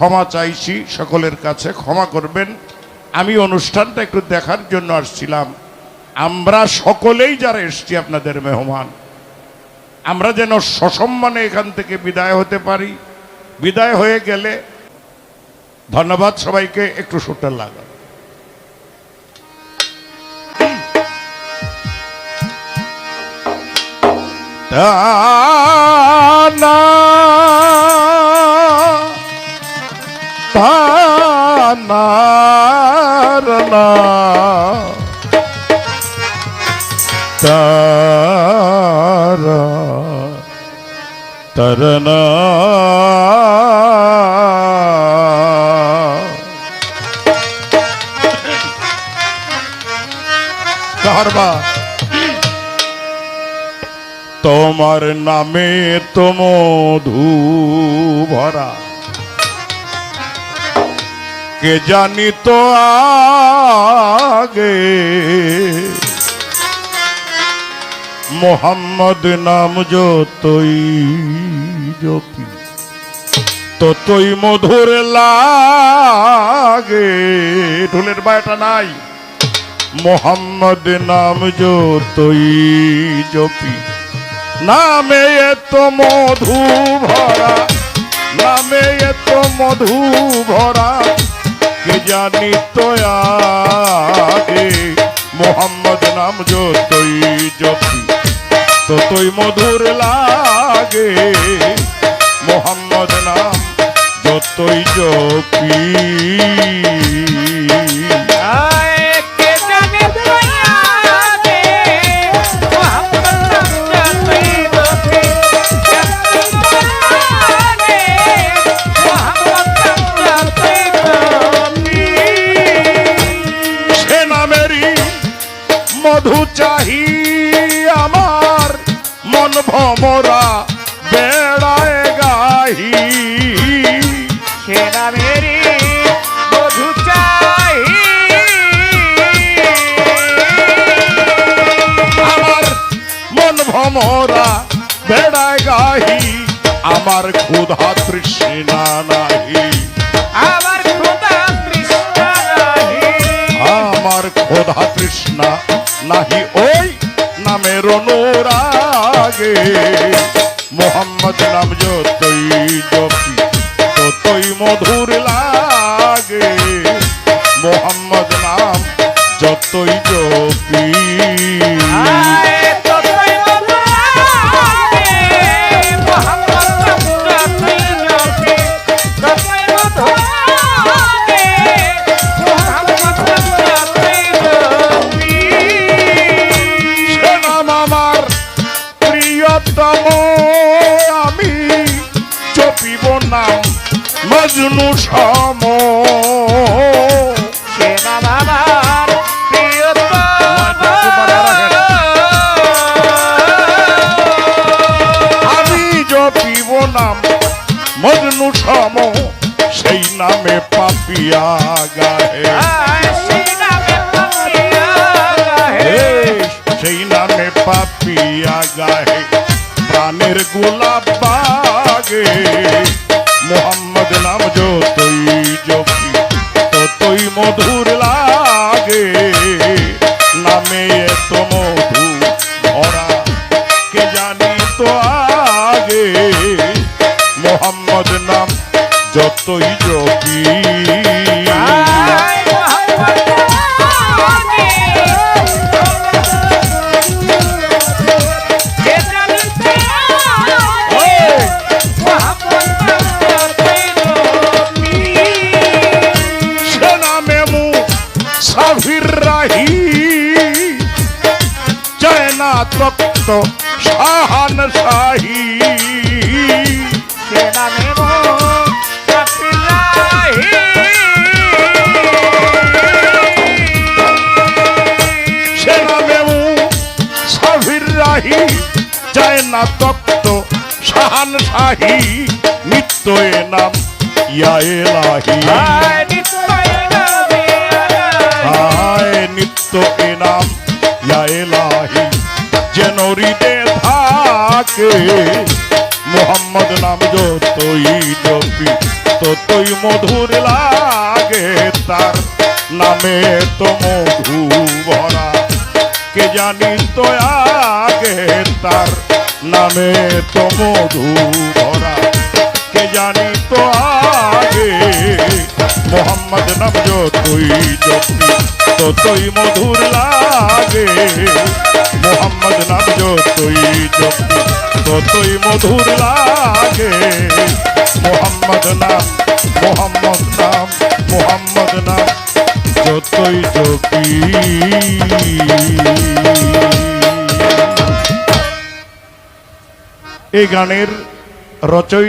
ক্ষমা চাইছি, সকলের কাছে ক্ষমা করবেন। আমি অনুষ্ঠানটা একটু দেখার জন্য আসছিলাম। আমরা সকলেই যারা এসছি আপনাদের মেহমান, আমরা যেন সসম্মানে এখান থেকে বিদায় হতে পারি। বিদায় হয়ে গেলে ধন্যবাদ সবাইকে, একটু সুটার লাগা না তারা তরনা তোমার নামে তো মধু ভরা কে জানি তো আগে মোহাম্মদ নাম যতই জপি ততই মধুর লাগে। ঢোলের বায়টা নাই। মোহাম্মদ নাম যতই জপি নামে এত মধু ভরা, নামে এত মধু ভরা, কে জানি তো আগে মোহাম্মদ নাম যতই জপি ততই মধুর লাগে। মোহাম্মদ নাম যতই জপি। ভমরা বেড়ায় গাহি। আমার মন ভমরা বেড়ায় গাহি। আমার ক্ষুধা তৃষ্ণা নাহি। আমার খোদা তৃষ্ণা নাহি। আমার ক্ষোধা তৃষ্ণা নাহি। ওই নামের অনুরাগে। মোহাম্মদ নাম যতই জপি ততই মধুর নাম মজনু সম। সে নাম আমার আমি জপিব নাম মজনু সম সেই নামে পাপিয়া হে, সেই নামে পাপিয়া যতই জপি ততই মধুর লাগে। নামে এত মধু ভরা, কে জানি তো আগে। মোহাম্মদ নাম যতই জপি সাভির রাহি জয়না তপ্ত শাহান শাহী রাহি জয়না তপ্ত শাহান শাহী নিত্য এ নাম ইয়া এলাহি নিত্য এ নাম ইয়া এলাহি যেন হৃদে থাকে। মোহাম্মদ নাম যতই জপি, ততই মধুর লাগে। তার নামে তো মধু ভরা, কে জানি তো আগে? তার নামে তো মধু ভরা, কে জানি তো আগে? মোহাম্মদ নাম যতই জপি ততই মধুর লাগে। মোহাম্মদ নাম যতই জপি ততই মধুর লাগে। মোহাম্মদ নাম মোহাম্মদ নাম মোহাম্মদ নাম যতই জপি এই গানের রচয়িতা